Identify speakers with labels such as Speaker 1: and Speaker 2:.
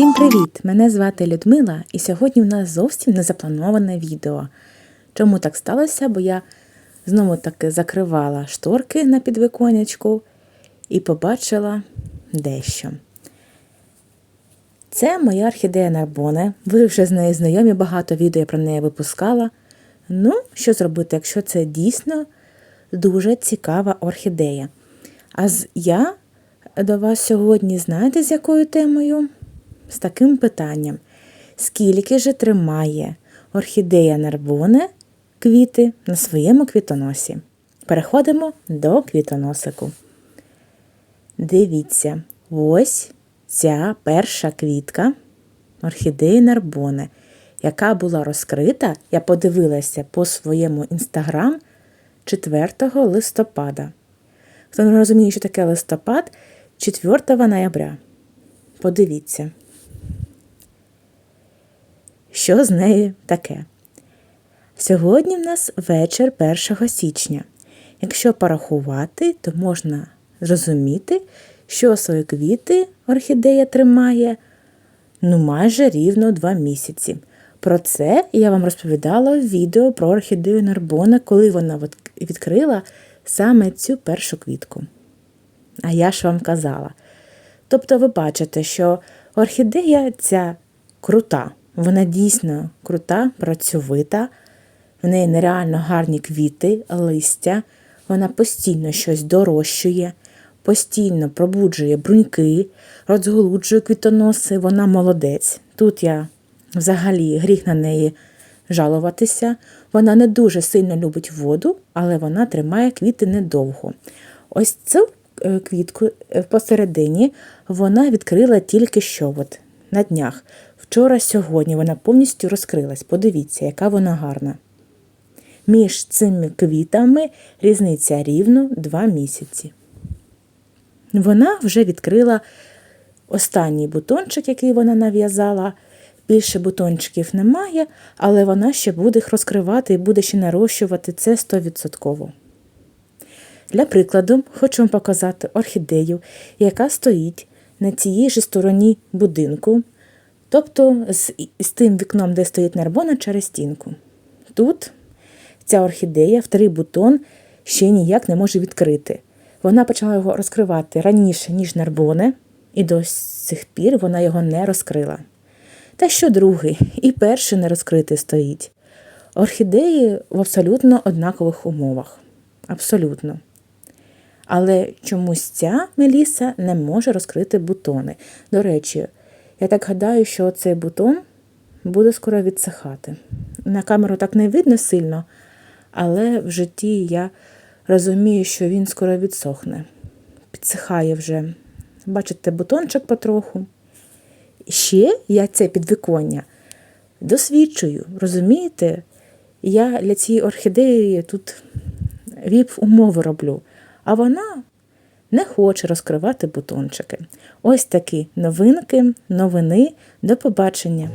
Speaker 1: Всім привіт! Мене звати Людмила, і сьогодні в нас зовсім не заплановане відео. Чому так сталося? Бо я знову таки закривала шторки на підвиконечку і побачила дещо. Це моя орхідея Нарбоне. Ви вже з нею знайомі, багато відео я про неї випускала. Ну, що зробити, якщо це дійсно дуже цікава орхідея. А я до вас сьогодні знаєте з якою темою? З таким питанням: скільки же тримає орхідея Нарбоне квіти на своєму квітоносі? Переходимо до квітоносику. Дивіться, ось ця перша квітка орхідеї Нарбоне, яка була розкрита, я подивилася по своєму інстаграм 4 листопада. Хто не розуміє, що таке листопад, 4 ноября. Подивіться, що з нею таке. Сьогодні в нас вечір 1 січня. Якщо порахувати, то можна зрозуміти, що свої квіти орхідея тримає ну майже рівно 2 місяці. Про це я вам розповідала в відео про орхідею Нарбона, коли вона відкрила саме цю першу квітку. А я ж вам казала. Тобто ви бачите, що орхідея ця крута, вона дійсно крута, працьовита, в неї нереально гарні квіти, листя, вона постійно щось дорощує, постійно пробуджує бруньки, розголуджує квітоноси, вона молодець. Тут я взагалі гріх на неї жалуватися. Вона не дуже сильно любить воду, але вона тримає квіти недовго. Ось цю е, квітку е, посередині вона відкрила тільки що, от, на днях. Вчора, сьогодні вона повністю розкрилась. Подивіться, яка вона гарна. Між цими квітами різниця рівно 2 місяці. Вона вже відкрила останній бутончик, який вона нав'язала. Більше бутончиків немає, але вона ще буде їх розкривати і буде ще нарощувати це 100%. Для прикладу, хочу вам показати орхідею, яка стоїть на цій же стороні будинку, тобто з, з тим вікном, де стоїть нарбона через стінку. Тут ця орхідея, вторий бутон, ще ніяк не може відкрити. Вона почала його розкривати раніше, ніж нарбоне, і до сих пір вона його не розкрила. Та що другий, і перший не розкритий стоїть. Орхідеї в абсолютно однакових умовах. Абсолютно. Але чомусь ця Меліса не може розкрити бутони. До речі, я так гадаю, що цей бутон буде скоро відсихати. На камеру так не видно сильно, але в житті я розумію, що він скоро відсохне. Підсихає вже. Бачите, бутончик потроху. Ще я це підвиконня досвідчую, розумієте? Я для цієї орхідеї тут віп умови роблю, а вона не хоче розкривати бутончики. Ось такі новинки, новини. До побачення.